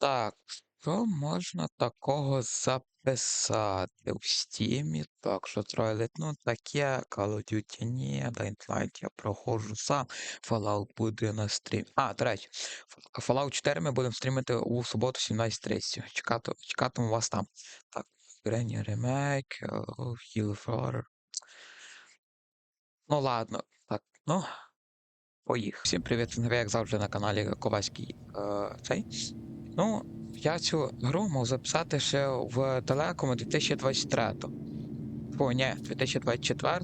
Так, що можна такого записати в стімі? Так, що тройлить, ну таке, Call of Duty ні, Dying Light я проходжу сам, Fallout буде на стрім. А, до речі, Fallout 4 ми будемо стрімити у суботу 17.30. Чекати, чекатиму вас там. Так, Granny Remake, Hill Flower. Ну ладно, так, ну, поїхав. Всім привіт, як завжди на каналі Ковальський е, цей. Ну, я цю гру мав записати ще в далекому 2023. Фу, ні, 2024.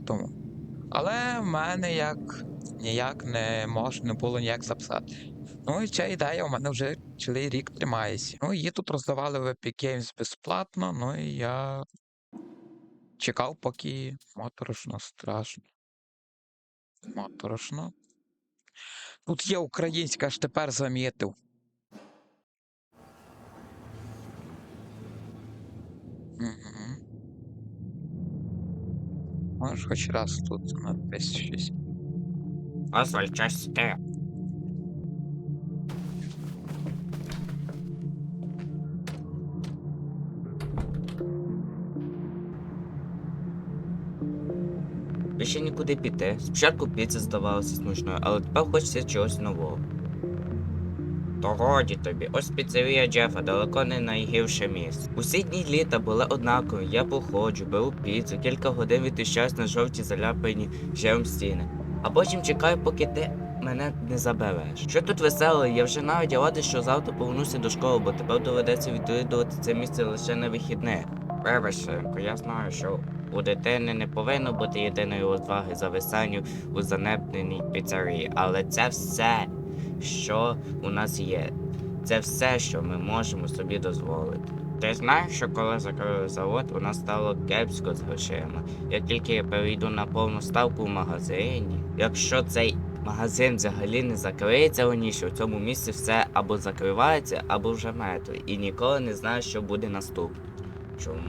Але в мене як ніяк не мож, не було ніяк записати. Ну і ця ідея у мене вже цілий рік тримається. Ну, її тут роздавали в Epic Games безплатно, ну і я чекав, поки моторошно страшно. Моторошно. Тут є українська, аж тепер замітив. Угу. Можеш хоч раз тут написати щось. Дозвольте. Більше нікуди піти. Спочатку піца здавалася смачною, але тепер хочеться чогось нового. То годі тобі, ось піцерія Джефа далеко не найгірше місце. Усі дні літа були однакові, я походжу, беру піцу, кілька годин відтищаюсь на жовті заляпані жиром стіни. А потім чекаю, поки ти мене не забереш. Що тут весело, я вже навіть радий, що завтра повернуся до школи, бо тепер доведеться відвідувати це місце лише на вихідних. Вибач, синку, я знаю, що у дитини не повинно бути єдиної розваги зависанню у занепненій піцерії, але це все, що у нас є. Це все, що ми можемо собі дозволити. Ти знаєш, що коли закрили завод, у нас стало кепсько з грошима. Як тільки я перейду на повну ставку в магазині, якщо цей магазин взагалі не закриється раніше, у цьому місці все або закривається, або вже мертвий. І ніколи не знаю, що буде наступне. Чому?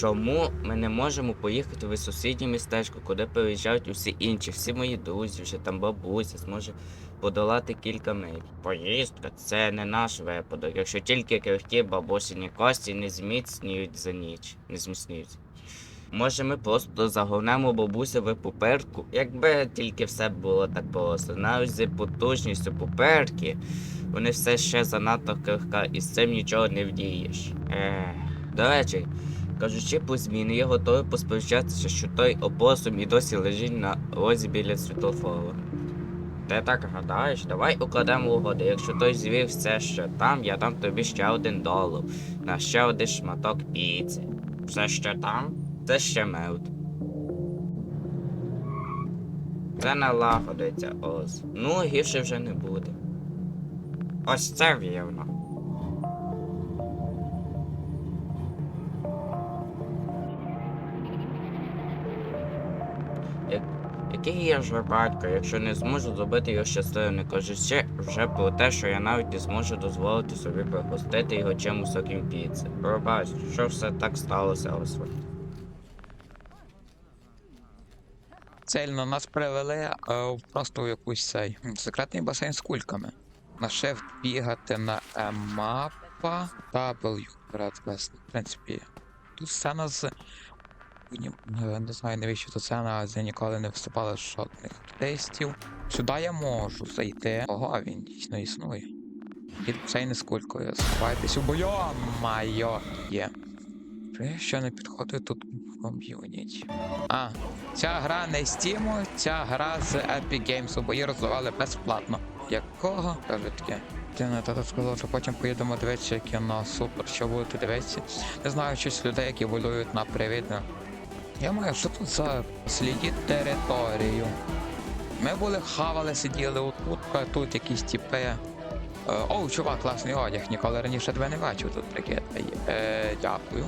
Чому ми не можемо поїхати в сусіднє містечко, куди переїжджають усі інші? Всі мої друзі, вже там бабуся зможе подолати кілька миль. Поїздка це не наш випадок, якщо тільки крихкі бабусині кості не зміцнюють за ніч, не зміцнюють. Може, ми просто загорнемо в пуперку, якби тільки все було так просто. Навіть з потужністю пуперки, вони все ще занадто крихка, і з цим нічого не вдієш. Ех, до речі, кажучи по зміни, я готовий посперечатися, що той опосум і досі лежить на розі біля світлофору. Ти так гадаєш, давай укладемо угоди. Якщо той звір все ще там, я дам тобі ще один долар на ще один шматок піци. Все ще там, це ще мед. Це налагодиться, Оз. Ну, гірше вже не буде. Ось це вірно. Який я ж батько, якщо не зможу зробити його щасливим, не кажучи вже про те, що я навіть не зможу дозволити собі пригостити його чимось окрім піци. Пробач, що все так сталося, Освальд? Цельно нас привели е, в просто в якусь цей секретний басейн з кульками. На шеф бігати на е, мапа W. В принципі, тут сцена з. Е, Не знаю, навіщо тут сцена, де ніколи не виступали жодних тестів. Сюди я можу зайти. Ого, він дійсно існує. І цей не з кулькою. Сховайтесь у бою, майо є. Що не підходить тут в ком'юніті. А, Ця гра не Steam, ця гра з Epic Games, бо її роздавали безплатно. Якого? Каже таке. На тато сказав, що потім поїдемо дивитися кіно. Супер, що будете дивитися. Не знаю, щось людей, які волюють на привідно. Я маю, що тут за слідіть територію. Ми були хавали, сиділи отут, а тут якісь тіпи. Е, Оу, чувак, класний одяг, ніколи раніше тебе не бачив тут прикид. Е, дякую.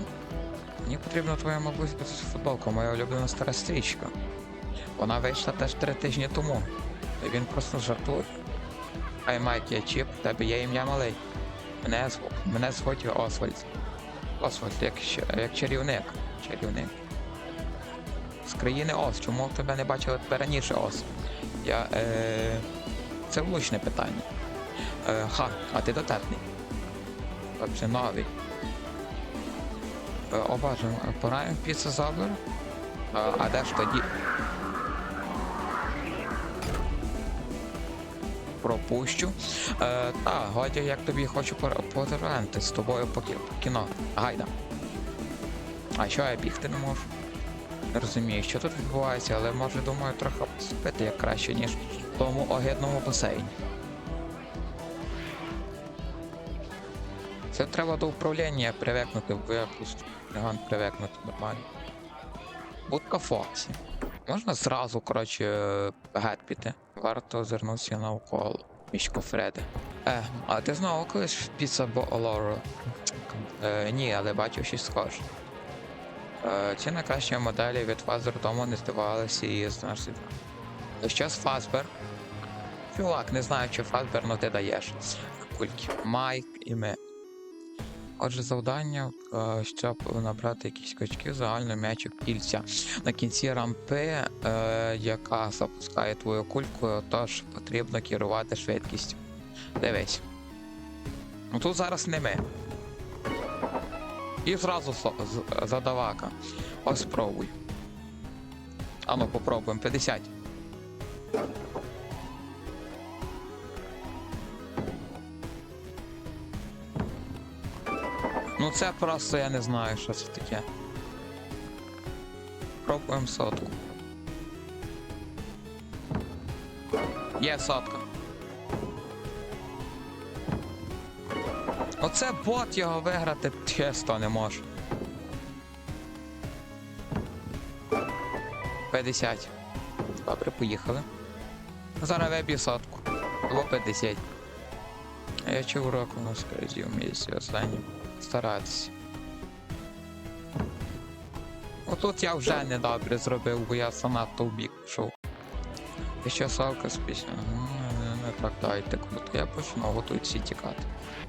Мені потрібна твоя, мабуть, футболка, моя улюблена стара стрічка. Вона вийшла теж три тижні тому. Він просто жартує. Ай Майк, я чіп, тебе є ім'я малий. Мене звуть, мене звуть Освальд. Освальд, як, як чарівник. Чарівник. З країни Ос. Чому тебе не бачили раніше Ос? Я. Е... Це влучне питання. Е, ха, а ти дотепний. Тобто новий. Е, Обажуємо, пораємо піцезавр. А, а де ж тоді? Пропущу. Е, та, годі, як тобі хочу потеренти з тобою по кіно. Гайда. А що я бігти не можу? Розумію, що тут відбувається, але може думаю трохи спити як краще, ніж в тому огидному басейні. Це треба до управління привикнути, бо просто не привикнути нормально. Будка Фоксі. Можна зразу, коротше, гет піти. Варто озирнутися навколо. Мішко Фреди. Е, а ти знову колись піца Болоро? Е, ні, але бачив щось схоже. Е, ці найкращі моделі від Фазер дому не здавалися і знаєш. Щось Фазбер. Чувак, не знаю, чи Фазбер, но ти даєш. Кульки. Майк і ми. Отже, завдання, е, щоб набрати якісь качки, загально м'ячик кільця. На кінці рампи, е, яка запускає твою кульку, тож потрібно керувати швидкістю. Дивись. Ну тут зараз не ми. І зразу задавака. Ось спробуй. Ану, попробуємо. 50. Ну це просто я не знаю, що це таке. Пробуємо сотку. Є сотка. Оце бот його виграти чисто не може. 50. Добре, поїхали. Зараз вебі сотку. Або 50. Я чув урок у нас разів в місяці останнім. Старатися. Отут я вже недобре зробив, бо я занадто в бік пішов. І ще Савка з пісня. Дайте круто. Я почну готують всі тікати.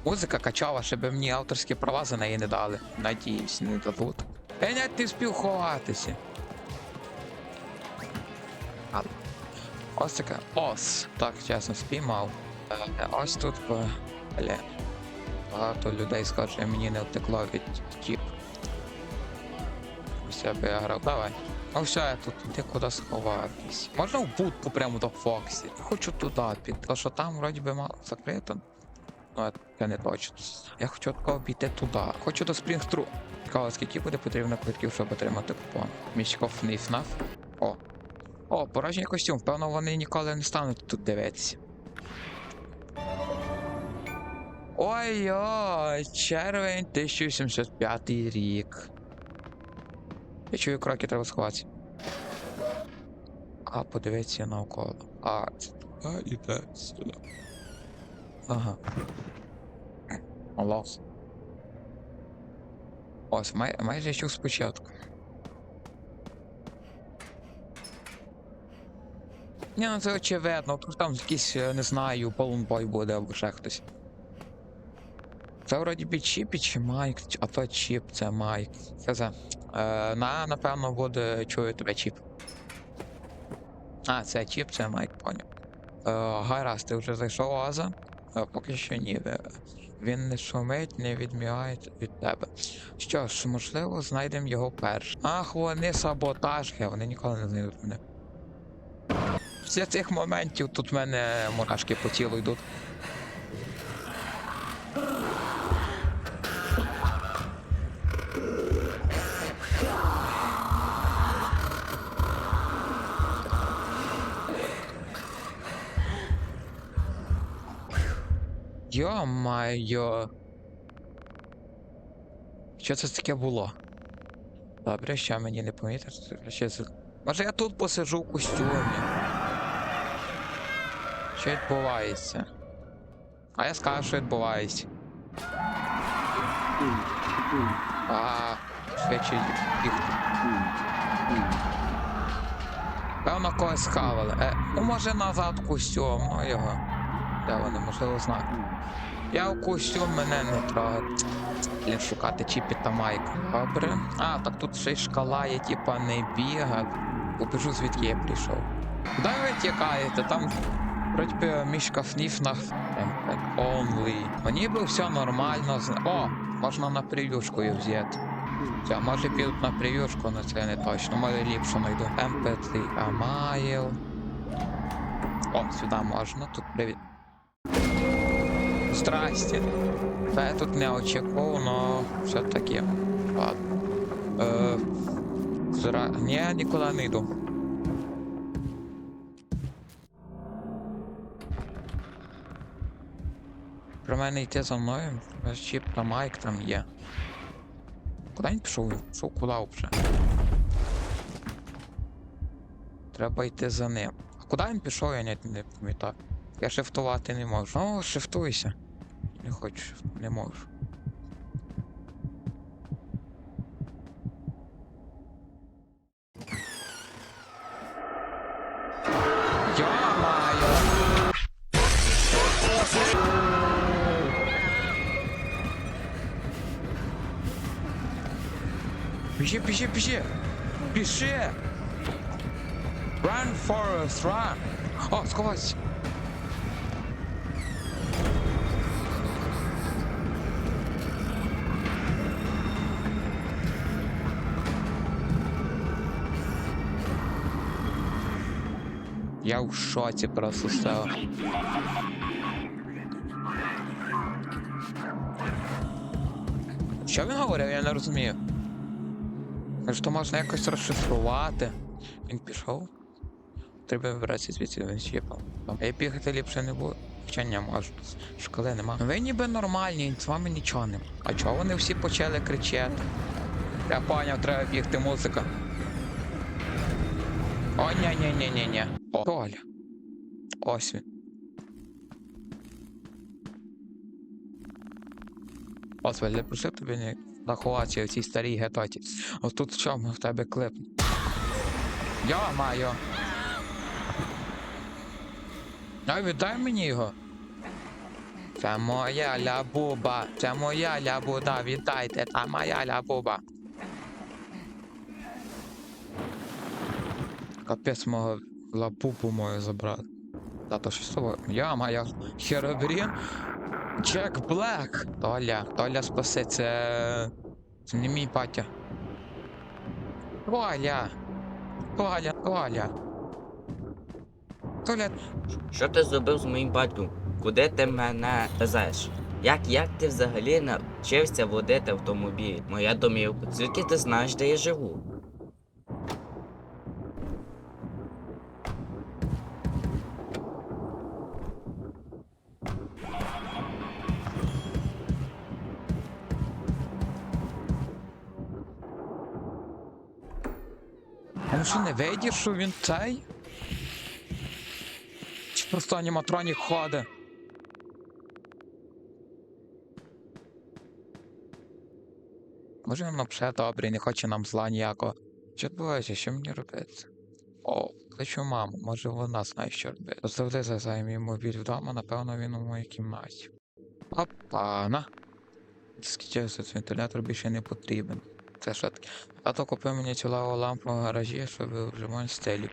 Музика качала, щоб мені авторські права за неї не дали. Надіюсь, не дадуть. Навіть не спів ховатися. Ось таке. Ос. Так, чесно, спіймав. Е, Ось тут по. Бля. Багато людей скаже, мені не втекло від тіп. Я би я грав. Давай. Ну все, я тут іди куди сховатись. Можна в будку прямо до Фоксі. Я хочу туди піти, тому що там вроді би мало закрито. Ну, це не точно. Я хочу такого піти туди. Хочу до Спрінгстру. Цікаво, скільки буде потрібно квитків, щоб отримати купон. Мічков ФНАФ. О. О, порожній костюм. Певно, вони ніколи не стануть тут дивитися. Ой-ой, червень 1075 рік. Я чую кроки, треба сховатися. А, подивіться навколо. А, це туди іде сюди. Ага. Лос. Ось, май, майже чув спочатку. Ні, ну це очевидно, тут там якийсь, е, не знаю, полунбой буде або ще хтось. Це вроді би чіп чи Майк, а то чіп, це Майк. Це за. Е, на, напевно, буде чую тебе чіп. А, це чіп, це Майк, поняв. Е, гаразд, ти вже зайшов Аза? Е, поки що ні. Е, Він не шумить, не відмігає від тебе. Що ж, можливо, знайдемо його перш. Ах, вони саботажки, вони ніколи не знайдуть мене. Після цих моментів тут в мене мурашки по тілу йдуть. Йо-майо. Що це таке було? Добре, що мені не помітити. Ще. Може я тут посиджу в костюмі. Що відбувається? А я скажу, що відбувається. А, швидше бігти. Певно, когось схавали. Е, ну може назад костюм, ну його. Де вони, можливо, знати. Я в костюм мене не трогать. Блін, шукати чіпі та майк. Добре. А, так тут ще й шкала є, типа не бігав. Побіжу звідки я прийшов. Куди ви тікаєте? Там Вроді би мішка фніфна only. Мені би все нормально. з- О, можна на прев'юшку її взяти. Все, може підуть на прев'юшку, але це не точно. Може ліпше знайду. MP3 Амайл. О, сюди можна, тут привіт. Здрасте. Та я тут не очікував, но все-таки. Ладно. Е, зра... Ні, нікуди не йду. Про мене йти за мною, чіп та майк там є. Куди він пішов? Пішов куди вже? Треба йти за ним. А куди він пішов, я навіть не пам'ятаю. Я шифтувати не можу. Ну, шифтуйся. Не хочу, не можу. Біжи, біжи, біжи! Біжи! Run, Forest, run! О, сховайся! Я в шоці просто став. Що він говорив, я не розумію. То можна якось розшифрувати. Він пішов. Треба вибиратися звідси він щепав. Я бігати ліпше не буду. Хоча не можу. Школи нема. Ви ніби нормальні, з вами нічого нема. А чого вони всі почали кричати? Я поняв, треба бігти музика. О, ні, ні, ні, ні, ні. О, Толя. Ось він. Освальд, я просив тобі не заховатися в цій старій гетоті. Ось тут чому в тебе клип. Я маю. А віддай мені його. Це моя лябуба. Це моя лябуда. Віддайте, це моя лябуба. Капець мого лабубу мою забрали. Та то що з? Я моя Херобрін. Джек Блек. Толя, Толя спаси, це. Це не мій батя. Толя. Толя, Толя. Толя, Що ти зробив з моїм батьком? Куди ти мене везеш? Як, як ти взагалі навчився водити автомобіль? Моя домівка. Звідки ти знаєш, де я живу? Ну не видиш, що він цей? Чи просто аніматронік ходить? Може він взагалі добрий, не хоче нам зла ніякого. Що відбувається, що мені робити? О, кличу маму, може вона знає, що робити. Завжди зазай мій мобіль вдома, напевно, він у моїй кімнаті. Папана. Скільки цей вентилятор більше не потрібен. Це що таке? А то купив мені цю лаву лампу в гаражі, щоб вже мої стелі.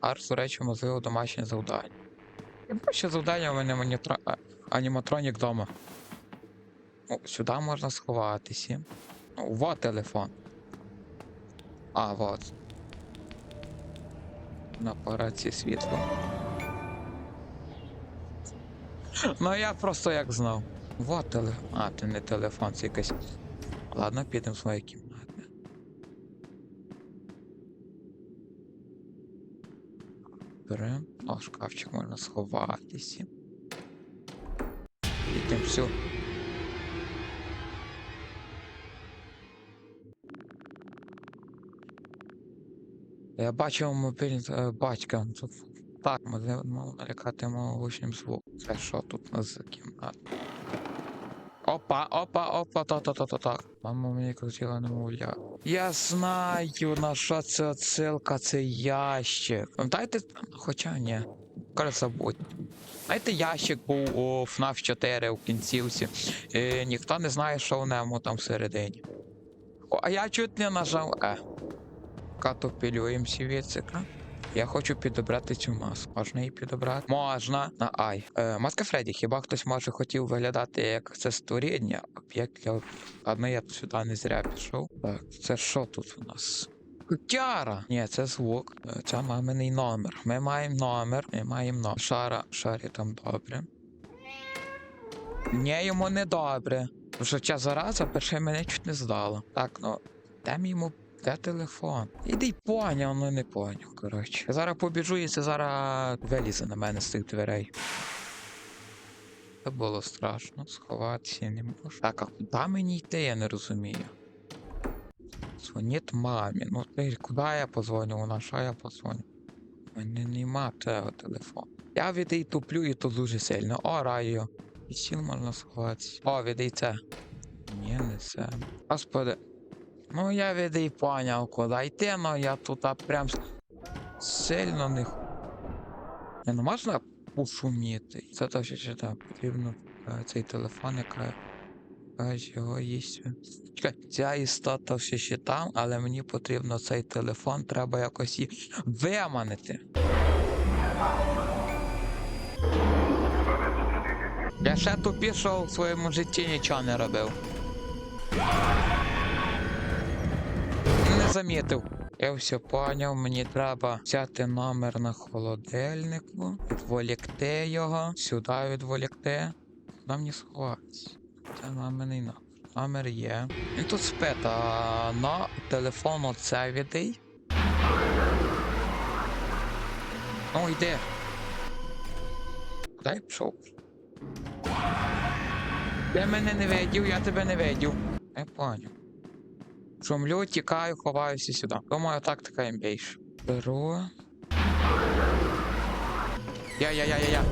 Арс, до речі, можливо, домашнє завдання. Ще завдання у мене монітро... аніматронік вдома. О, сюди можна сховатися. О, вот телефон. А, вот. На апараті світло. Ну я просто як знав. Вот телефон. А, це не телефон, це якась. Ладно, підемо в свої кімнати. Берем. О, шкафчик можна сховатися. Підемо все. Я бачив мобіль е, батька. Так, можливо, мав налякати мого гучним звуком. Це що тут у нас за кімната? Опа, опа, опа, та та та та та Мама мені крутила немовля. Я знаю, на що це отсилка, це ящик. Дайте, хоча ні. Каже, забудь. Знаєте, ящик був у FNAF 4 у кінцівці. І ніхто не знає, що в ньому там всередині. О, а я чуть не нажав Е. Катопілюємося віцика. Я хочу підібрати цю маску. Можна її підібрати? Можна. На ай. Е, маска Фредді, хіба хтось може хотів виглядати як це створіння? Як я. Ладно, я сюди не зря пішов. Так, це що тут у нас? Котяра! Ні, це звук. Е, Це маминий номер. Ми маємо номер. Ми маємо номер. Шара, шарі там добре. Ні, йому не добре. Що ця зараза перше мене чуть не здала. Так, ну, дам йому де телефон. Іди й поняв, ну не поняв, коротше. Зараз побіжу і це зараз вилізе на мене з тих дверей. Це було страшно, сховатися не можу. Так, а куди мені йти, я не розумію. Дзвоніть мамі. Ну ти куди я позвоню? Вона що я позвоню? У мене нема того телефону. Я від її туплю і то дуже сильно. О, раю. І сіл можна сховатися. О, від це. Ні, не це. Господи. Ну я від її поняв, куди йти, но я тут прям сильно не. Не, ну можна пошуміти. Це то ще так потрібно е, цей телефон, яка каже, його їсть. Чекай, ця істота все ще там, але мені потрібно цей телефон, треба якось її виманити. Я ще тупішого в своєму житті нічого не робив. Замітив. Я все поняв, мені треба взяти номер на холодильнику, відволікти його, сюди відволікти. Куди мені сховатися? Це маминий номер. Номер є. Він тут спить, а на телефон оце відей. Ну, йди. Куди я пішов? Ти мене не видів, я тебе не видів. Не поняв. Шумлю, тікаю, ховаюся сюди. Думаю, тактика їм більше. Беру. Я, я, я, я, я.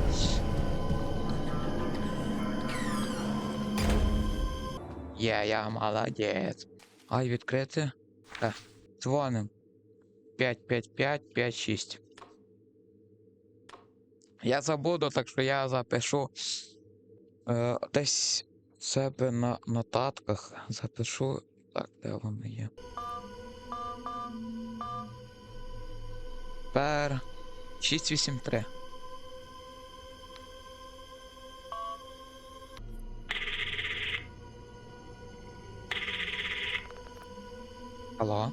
Є, я молодець. Ай, відкрити. Е, дзвоним. 555 56. Я забуду, так що я запишу е, десь себе на нотатках. Запишу. Так, де воно є? Пер 683. Алло?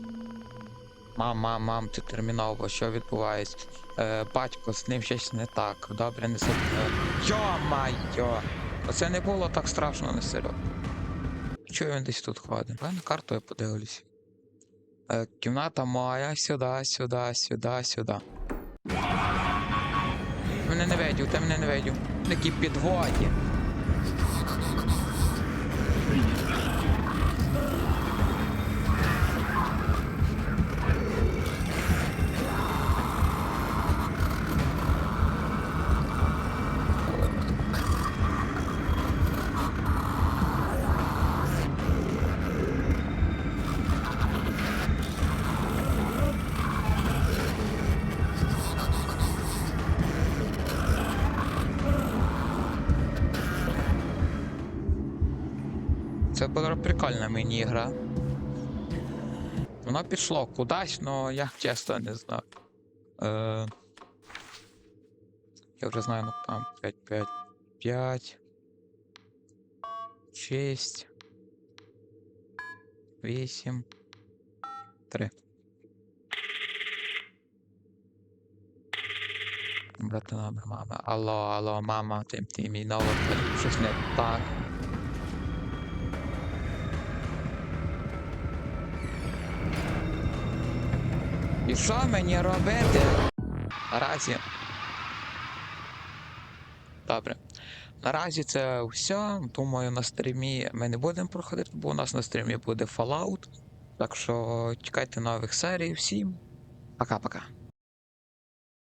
Мам, мам, мам, ти терміново, що відбувається? Е, батько, з ним щось не так. Добре, не сидить. Йо-майо! Оце не було так страшно, не серйозно. Чого він десь тут ходить? Давай на карту я подивлюсь. Е, кімната моя, сюди, сюди, сюди, сюди. Мене не ведю, ти мене не ведю. Такі підводі. Прикольна міні-гра. Воно пішло кудись, но я чесно не знаю. Е... Я вже знаю, ну там 5, 5, 5, 6, 8, 3. Брати номер мами. Алло, алло, мама, ти, ти мій номер, щось не так. І що мені робити? Наразі. Добре. Наразі це все. Думаю, на стрімі ми не будемо проходити, бо у нас на стрімі буде Fallout. Так що чекайте нових серій всім. Пока-пока.